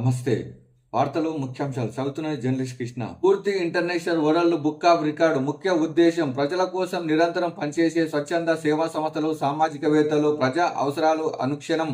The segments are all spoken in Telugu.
నమస్తే. వార్తలు ముఖ్యాంశాలు చదువుతున్నది జర్నలిస్ట్ కృష్ణ. పూర్తి international world book of record ముఖ్య ఉద్దేశం ప్రజల కోసం నిరంతరం పనిచేసే స్వచ్ఛంద సేవా సంస్థలు సామాజికవేత్తలు ప్రజా అవసరాలు అనుక్షణం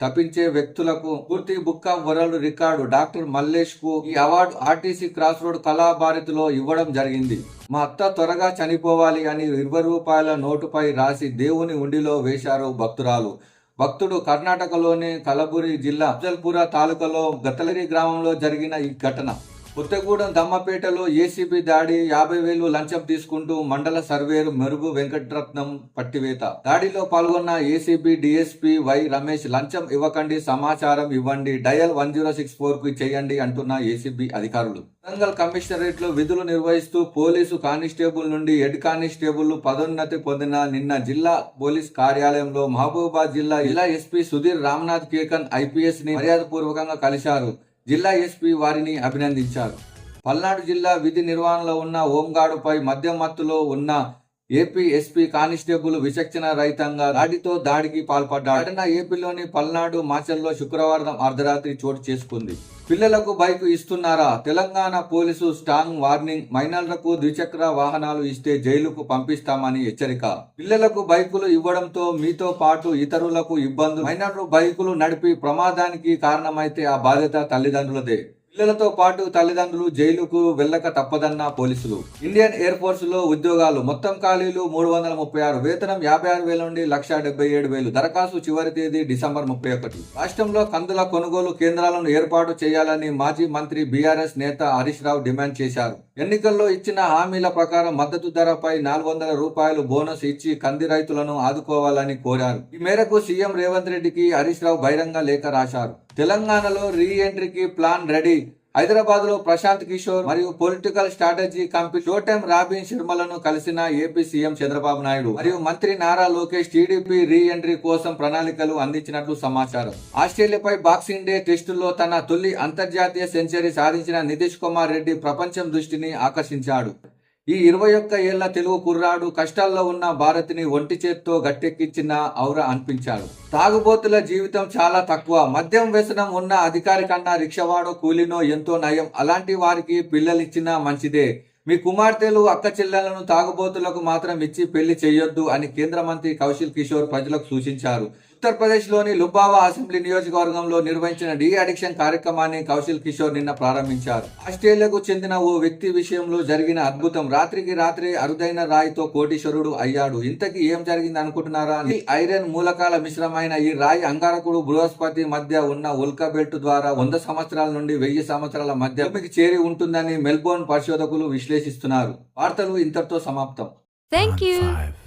తప్పించే వ్యక్తులకు పూర్తి book of world record doctor మల్లేష్కు ఈ అవార్డు ఆర్టీసీ క్రాస్ రోడ్ కళాభారతిలో ఇవ్వడం జరిగింది. మా అత్త త్వరగా చనిపోవాలి అని ఇరవై రూపాయల నోటుపై రాసి దేవుని ఉండిలో వేశారు భక్తురాలు. భక్తుడు కర్ణాటకలోని కలబురి జిల్లా అఫ్జల్పుర తాలూకాలో గతలరి గ్రామంలో జరిగిన ఈ ఘటన. కొత్తగూడెం దమ్మపేటలో ఏసీబీ దాడి యాభై వేలు లంచం తీసుకుంటూ మండల సర్వేరు మెరుగు వెంకటరత్నం పట్టివేత. దాడిలో పాల్గొన్న ఏసీబీ డీఎస్పీ వై రమేష్ లంచం ఇవ్వకండి సమాచారం ఇవ్వండి డయల్ వన్ జీరో సిక్స్ ఫోర్కు చేయండి అంటున్న ఏసీబీ అధికారులు. వరంగల్ కమిషనరేట్లో విధులు నిర్వహిస్తూ పోలీసు కానిస్టేబుల్ నుండి హెడ్ కానిస్టేబుల్ పదోన్నతి పొందిన నిన్న జిల్లా పోలీస్ కార్యాలయంలో మహబూబాబాద్ జిల్లా జిల్లా ఎస్పీ సుధీర్ రామ్నాథ్ కేకన్ ఐపీఎస్ని మర్యాదపూర్వకంగా కలిశారు. జిల్లా ఎస్పీ వారిని అభినందించారు. పల్నాడు జిల్లా విధి నిర్వహణలో ఉన్న హోంగార్డుపై మద్యం మత్తులో ఉన్న ఏపీ ఎస్పీ కానిస్టేబుల్ విచక్షణ రహితంగా దాడితో దాడికి పాల్పడ్డాడు. ఘటన ఏపీలోని పల్నాడు మాచల్లో శుక్రవారం అర్ధరాత్రి చోటు చేసుకుంది. పిల్లలకు బైక్ ఇస్తున్నారా? తెలంగాణ పోలీసు స్ట్రాంగ్ వార్నింగ్ మైనర్లకు ద్విచక్ర వాహనాలు ఇస్తే జైలుకు పంపిస్తామని హెచ్చరిక. పిల్లలకు బైకులు ఇవ్వడంతో మీతో పాటు ఇతరులకు ఇబ్బందులు. మైనర్లు బైకులు నడిపి ప్రమాదానికి కారణమైతే ఆ బాధ్యత తల్లిదండ్రులదే. పిల్లలతో పాటు తల్లిదండ్రులు జైలుకు వెళ్ళక తప్పదన్న పోలీసులు. ఇండియన్ ఎయిర్ ఫోర్స్లో ఉద్యోగాలు మొత్తం ఖాళీలు మూడు వందల ముప్పై ఆరు వేతనం యాభై ఆరు వేల నుండి లక్ష డెబ్బై ఏడు వేలు దరఖాస్తు చివరి తేదీ డిసెంబర్ ముప్పై ఒకటి. రాష్ట్రంలో కందుల కొనుగోలు కేంద్రాలను ఏర్పాటు చేయాలని మాజీ మంత్రి బీఆర్ఎస్ నేత హరీష్ రావు డిమాండ్ చేశారు. ఎన్నికల్లో ఇచ్చిన హామీల ప్రకారం మద్దతు ధరపై నాలుగు వందల రూపాయలు బోనస్ ఇచ్చి కంది రైతులను ఆదుకోవాలని కోరారు. ఈ మేరకు సీఎం రేవంత్ రెడ్డికి హరీష్ రావు బహిరంగ లేఖ రాశారు. తెలంగాణలో రీ ఎంట్రీకి ప్లాన్ రెడీ హైదరాబాద్లో ప్రశాంత్ కిషోర్ మరియు political strategy company show time Robin శర్మలను కలిసిన ఏపీ సీఎం చంద్రబాబు నాయుడు మరియు మంత్రి Nara Lokesh TDP re entry కోసం ప్రణాళికలు అందించినట్లు సమాచారం. ఆస్ట్రేలియాపై బాక్సింగ్ డే టెస్టులో తన తొలి అంతర్జాతీయ సెంచరీ సాధించిన నితీష్ కుమార్ రెడ్డి ప్రపంచం దృష్టిని ఆకర్షించాడు. ఈ ఇరవై ఒక్క ఏళ్ళ తెలుగు కుర్రాడు కష్టాల్లో ఉన్న భారతిని ఒంటి చేత్తో గట్టెక్కించిన ఔర అనిపించాడు. తాగుబోతుల జీవితం చాలా తక్కువ. మద్యం వ్యసనం ఉన్న అధికారి కన్నా రిక్షవాడో కూలినో ఎంతో నయం. అలాంటి వారికి పిల్లలిచ్చినా మంచిదే. మీ కుమార్తెలు అక్క చెల్లెలను తాగుబోతులకు మాత్రం ఇచ్చి పెళ్ళి చేయొద్దు అని కేంద్ర మంత్రి కౌశల్ కిషోర్ ప్రజలకు సూచించారు. ఉత్తరప్రదేశ్లోని లుబావా అసెంబ్లీ నియోజకవర్గంలో నిర్వహించిన డి అడిక్షన్ కార్యక్రమాన్ని కౌశల్ కిషోర్ నిన్న ప్రారంభించారు. ఆస్ట్రేలియాకు చెందిన ఓ వ్యక్తి విషయంలో జరిగిన అద్భుతం రాత్రికి రాత్రి అరుదైన రాయితో కోటీశ్వరుడు అయ్యాడు. ఇంతకీ ఏం జరిగింది అనుకుంటున్నారా ఈ ఐరన్ మూలకాల మిశ్రమైన ఈ రాయి అంగారకుడు బృహస్పతి మధ్య ఉన్న ఉల్కా బెల్ట్ ద్వారా వంద సంవత్సరాల నుండి వెయ్యి సంవత్సరాల మధ్య భూమికి చేరి ఉంటుందని మెల్బోర్న్ పరిశోధకులు విశ్లేషిస్తున్నారు. వార్తలు ఇంతటితో సమాప్తం. You. Five,